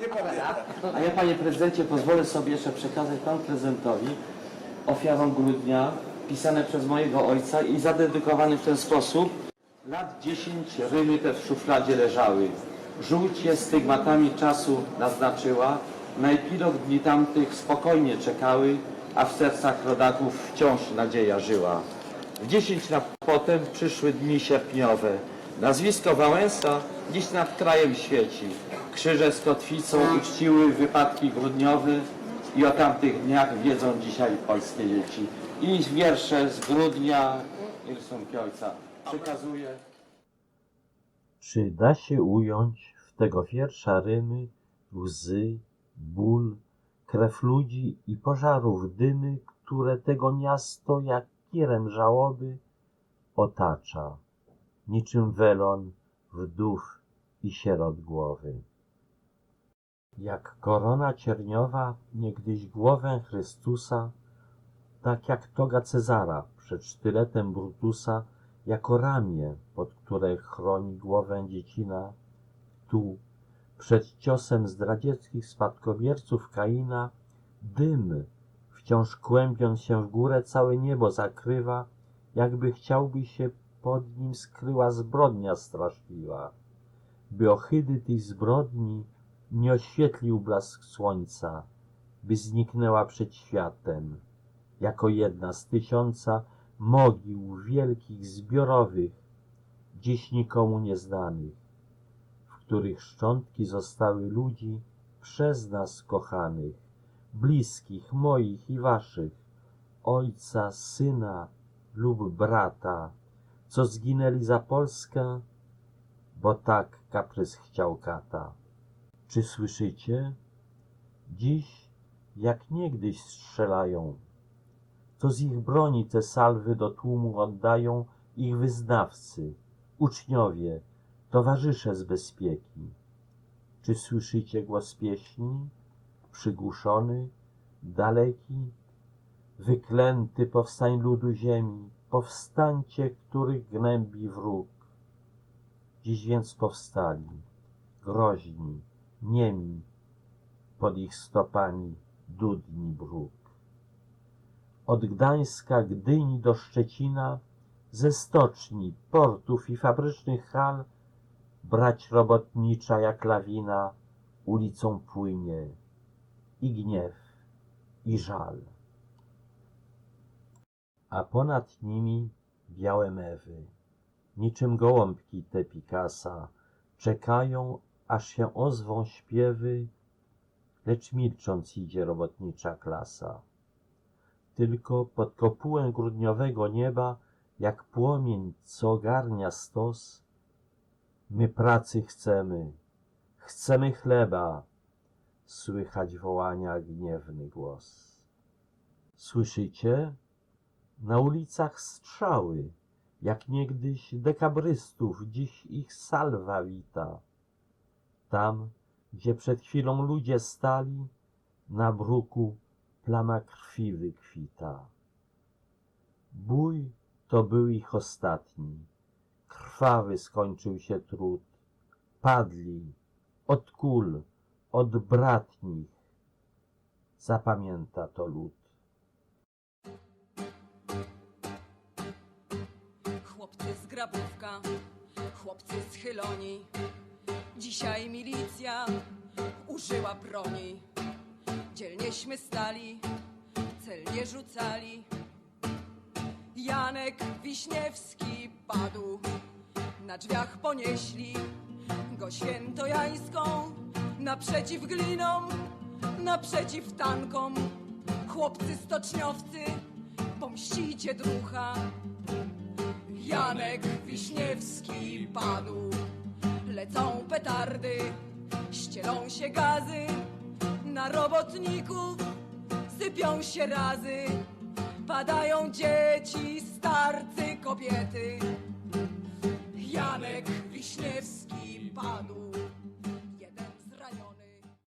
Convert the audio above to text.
Nie pamiętam. A ja, panie prezydencie, pozwolę sobie jeszcze przekazać panu prezydentowi ofiarą grudnia, pisane przez mojego ojca i zadedykowany w ten sposób. Lat 10 rymy te w szufladzie leżały. Żółć je stygmatami czasu naznaczyła. Na epilog dni tamtych spokojnie czekały, a w sercach rodaków wciąż nadzieja żyła. W 10 lat potem przyszły dni sierpniowe. Nazwisko Wałęsa dziś nad krajem świeci. Krzyże z kotwicą uczciły wypadki grudniowe i o tamtych dniach wiedzą dzisiaj polskie dzieci. I wiersze z grudnia i rysunki ojca przekazuję. Czy da się ująć w tego wiersza rymy, łzy, ból, krew ludzi i pożarów dymy, które tego miasto jak kirem żałoby otacza, niczym welon wdów i sierot głowy. Jak korona cierniowa niegdyś głowę Chrystusa, tak jak toga Cezara przed sztyletem Brutusa, jako ramię, pod które chroni głowę dziecina, tu, przed ciosem zdradzieckich spadkobierców Kaina, dym, wciąż kłębiąc się w górę, całe niebo zakrywa, jakby chciałby się pod nim skryła zbrodnia straszliwa, by ohydy tych zbrodni nie oświetlił blask słońca, by zniknęła przed światem, jako jedna z tysiąca mogił wielkich, zbiorowych, dziś nikomu nieznanych, w których szczątki zostały ludzi przez nas kochanych, bliskich moich i waszych, ojca, syna lub brata, co zginęli za Polskę, bo tak kaprys chciał kata. Czy słyszycie? Dziś, jak niegdyś strzelają, to z ich broni te salwy do tłumu oddają ich wyznawcy, uczniowie, towarzysze z bezpieki. Czy słyszycie głos pieśni, przygłuszony, daleki, wyklęty powstań ludu ziemi, powstańcie, których gnębi wróg. Dziś więc powstali, groźni, niemi, pod ich stopami dudni bruk od Gdańska, Gdyni do Szczecina, ze stoczni, portów i fabrycznych hal, brać robotnicza jak lawina ulicą płynie i gniew, i żal. A ponad nimi białe mewy, niczym gołąbki te Picasa, czekają, aż się ozwą śpiewy, lecz milcząc idzie robotnicza klasa tylko pod kopułę grudniowego nieba, jak płomień, co ogarnia stos. My pracy chcemy, chcemy chleba, słychać wołania gniewny głos. Słyszycie? Na ulicach strzały, jak niegdyś dekabrystów, dziś ich salwa wita. Tam, gdzie przed chwilą ludzie stali, na bruku plama krwi wykwita. Bój to był ich ostatni, krwawy skończył się trud. Padli od kul, od bratnich, zapamięta to lud. Chłopcy z grabówka, chłopcy z chyloni. Dzisiaj milicja użyła broni. Dzielnieśmy stali, celnie rzucali. Janek Wiśniewski padł, na drzwiach ponieśli go świętojańską, naprzeciw glinom, naprzeciw tankom. Chłopcy stoczniowcy, pomścicie drucha. Janek Wiśniewski padł. Lecą petardy, ścielą się gazy, na robotników sypią się razy. Padają dzieci, starcy, kobiety.